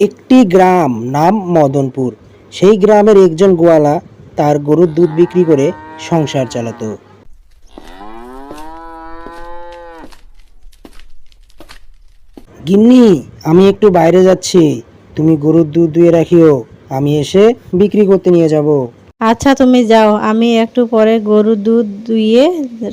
একটি গ্রাম নাম মদনপুর। সেই গ্রামের একজন গোয়ালা তার গরুর দুধ বিক্রি করে সংসার চালাতো। গিন্নি, আমি একটু বাইরে যাচ্ছি। তুমি গরুর দুধ দুয়ে রাখিও। আমি এসে বিক্রি করতে নিয়ে যাব। আচ্ছা তুমি যাও। আমি একটু পরে গরুর দুধ দুইয়ে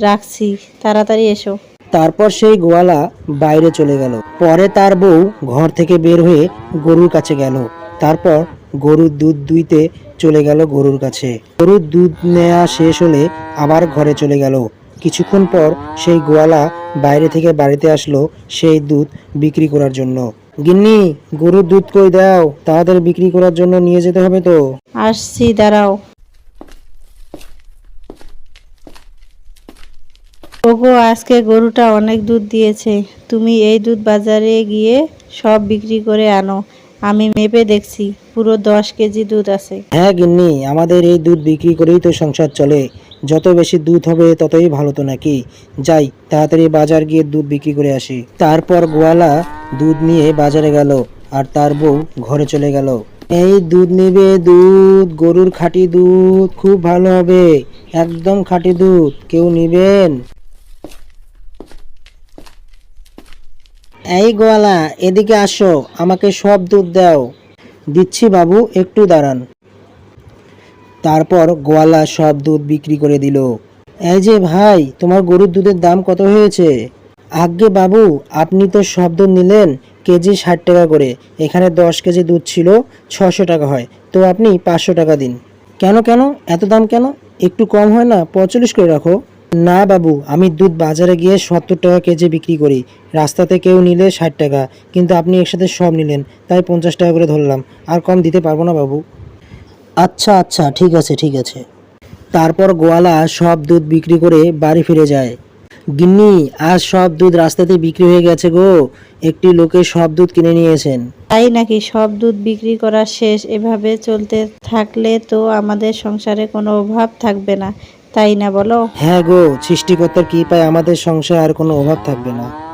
রাখছি। তাড়াতাড়ি এসো। তারপর সেই গোয়ালা বাইরে চলে গেল। পরে তার বউ ঘর থেকে বের হয়ে গরুর কাছে গেল। তারপর গরুর দুধ দুইতে চলে গেল গরুর কাছে। গরুর দুধ নেওয়া শেষ হলে আবার ঘরে চলে গেল। কিছুক্ষণ পর সেই গোয়ালা বাইরে থেকে বাড়িতে আসলো সেই দুধ বিক্রি করার জন্য। গিন্নি, গরুর দুধ কই দাও? তাড়াতাড়ি বিক্রি করার জন্য নিয়ে যেতে হবে তো। আসছি, দাঁড়াও। ওগো, আজকে গরুটা অনেক দুধ দিয়েছে। তুমি এই দুধ বাজারে গিয়ে সব বিক্রি করে আনো। আমি মেপে দেখছি, পুরো দশ কেজি দুধ আছে। হ্যাঁ গিন্নি, আমাদের এই দুধ বিক্রি করেই তো সংসার চলে। যত বেশি দুধ হবে, ততই ভালো তো নাকি? যাই, তাড়াতাড়ি বাজার গিয়ে দুধ বিক্রি করে আসি। তারপর গোয়ালা দুধ নিয়ে বাজারে গেল, আর তার বউ ঘরে চলে গেল। এই দুধ নিবে দুধ, গরুর খাঁটি দুধ, খুব ভালো হবে। একদম খাঁটি দুধ, কেউ নিবেন? এই গোয়ালা, এদিকে আসো, আমাকে সব দুধ দাও। দিচ্ছি বাবু, একটু দাঁড়ান। তারপর গোয়ালা সব দুধ বিক্রি করে দিল। এই যে ভাই, তোমার গরুর দুধের দাম কত হয়েছে? আজ্ঞে বাবু, আপনি তো সব দুধ নিলেন, কেজি ষাট টাকা করে। এখানে দশ কেজি দুধ ছিল, ছশো টাকা হয়। তো আপনি পাঁচশো টাকা দিন। কেন কেন? এত দাম কেন? একটু কম হয় না? পঁয়তাল্লিশ করে রাখো। না বাবু আমি দুধ বাজারে গিয়ে সত্তর টাকা কেজি বিক্রি করি। রাস্তাতে কেউ নিলে ষাট টাকা কিন্তু আপনি একসাথে সব নিলেন তাই পঞ্চাশ টাকা করে ধরলাম। আর কম দিতে পারব না বাবু। আচ্ছা আচ্ছা ঠিক আছে ঠিক আছে। তারপর গোয়ালা সব দুধ বিক্রি করে বাড়ি ফিরে যায়। গিন্নি আজ সব দুধ রাস্তাতে বিক্রি হয়ে গেছে গো। একটি লোকে সব দুধ কিনে নিয়েছেন। তাই নাকি সব দুধ বিক্রি করা শেষ? এভাবে চলতে থাকলে তো আমাদের সংসারে কোনো অভাব থাকবে না। তাই না বলো? হ্যাঁ গো সৃষ্টিকর্তার কৃপায় আমাদের সংসার আর কোনো অভাব থাকবে না।